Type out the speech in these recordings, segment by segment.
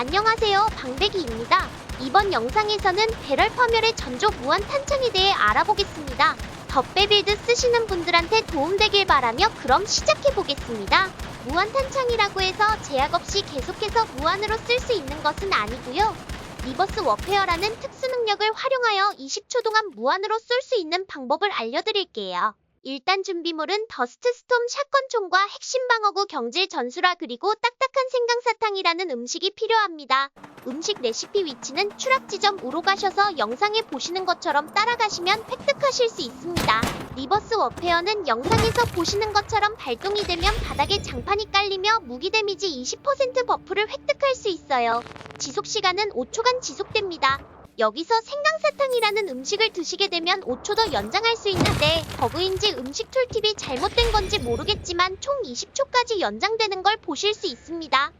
안녕하세요 방배기입니다. 이번 영상에서는 배럴 파멸의 전조 무한 탄창에 대해 알아보겠습니다. 덧배 빌드 쓰시는 분들한테 도움되길 바라며 그럼 시작해보겠습니다. 무한 탄창이라고 해서 제약 없이 계속해서 무한으로 쓸 수 있는 것은 아니고요. 리버스 워페어라는 특수 능력을 활용하여 20초 동안 무한으로 쏠 수 있는 방법을 알려드릴게요. 일단 준비물은 더스트 스톰 샷건총과 핵심 방어구 경질 전술화 그리고 딱딱한 생강사탕이라는 음식이 필요합니다. 음식 레시피 위치는 추락 지점 우로 가셔서 영상에 보시는 것처럼 따라가시면 획득하실 수 있습니다. 리버스 워페어는 영상에서 보시는 것처럼 발동이 되면 바닥에 장판이 깔리며 무기 데미지 20% 버프를 획득할 수 있어요. 지속 시간은 5초간 지속됩니다. 여기서 생강사탕이라는 음식을 드시게 되면 5초 더 연장할 수 있는데 버그인지 음식 툴팁이 잘못된 건지 모르겠지만 총 20초까지 연장되는 걸 보실 수 있습니다.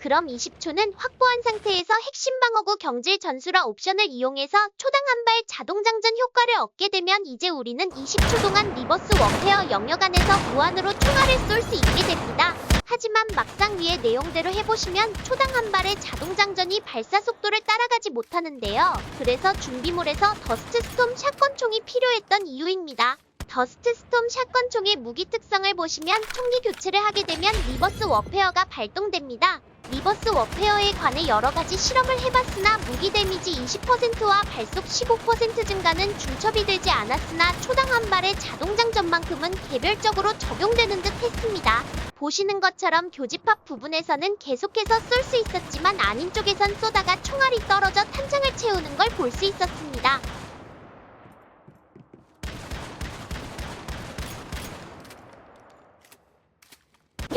그럼 20초는 확보한 상태에서 핵심 방어구 경질 전술화 옵션을 이용해서 초당 한 발 자동 장전 효과를 얻게 되면 이제 우리는 20초 동안 리버스 워페어 영역 안에서 무한으로 총알을 쏠 수 있게 됩니다. 하지만 막상 위의 내용대로 해보시면 초당 한 발의 자동 장전이 발사 속도를 따라가지 못하는데요. 그래서 준비물에서 더스트 스톰 샷건총이 필요했던 이유입니다. 더스트 스톰 샷건총의 무기 특성을 보시면 총기 교체를 하게 되면 리버스 워페어가 발동됩니다. 리버스 워페어에 관해 여러 가지 실험을 해봤으나 무기 데미지 20%와 발속 15% 증가는 중첩이 되지 않았으나 초당 한 발의 자동 장전만큼은 개별적으로 적용되는 듯 했습니다. 보시는 것처럼 교집합 부분에서는 계속해서 쏠 수 있었지만 아닌 쪽에선 쏘다가 총알이 떨어져 탄창을 채우는 걸 볼 수 있었습니다.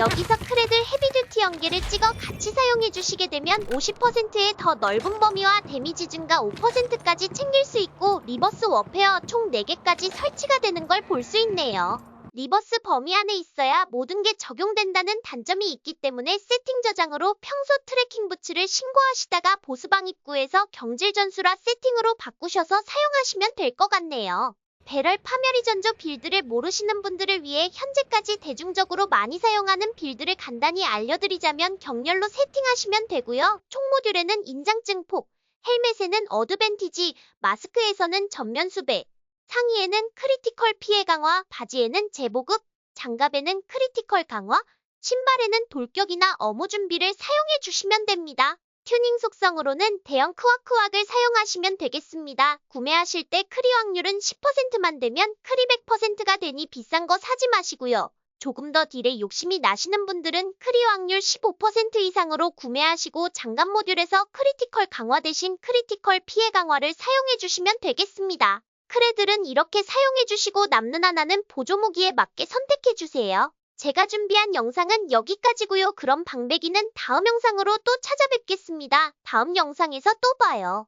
여기서 크레들 헤비듀티 연계를 찍어 같이 사용해 주시게 되면 50%의 더 넓은 범위와 데미지 증가 5%까지 챙길 수 있고 리버스 워페어 총 4개까지 설치가 되는 걸 볼 수 있네요. 리버스 범위 안에 있어야 모든 게 적용된다는 단점이 있기 때문에 세팅 저장으로 평소 트래킹 부츠를 신고하시다가 보스방 입구에서 경질 전술화 세팅으로 바꾸셔서 사용하시면 될 것 같네요. 배럴 파멸이 전조 빌드를 모르시는 분들을 위해 현재까지 대중적으로 많이 사용하는 빌드를 간단히 알려드리자면 경렬로 세팅하시면 되고요. 총 모듈에는 인장증 폭, 헬멧에는 어드밴티지, 마스크에서는 전면 수배, 상의에는 크리티컬 피해 강화, 바지에는 재보급, 장갑에는 크리티컬 강화, 신발에는 돌격이나 어무 준비를 사용해 주시면 됩니다. 튜닝 속성으로는 대형 크와크왁을 사용하시면 되겠습니다. 구매하실 때 크리 확률은 10%만 되면 크리 100%가 되니 비싼 거 사지 마시고요. 조금 더 딜에 욕심이 나시는 분들은 크리 확률 15% 이상으로 구매하시고 장갑 모듈에서 크리티컬 강화 대신 크리티컬 피해 강화를 사용해 주시면 되겠습니다. 크레들은 이렇게 사용해 주시고 남는 하나는 보조 무기에 맞게 선택해 주세요. 제가 준비한 영상은 여기까지고요. 그럼 방배기는 다음 영상으로 또 찾아뵙겠습니다. 다음 영상에서 또 봐요.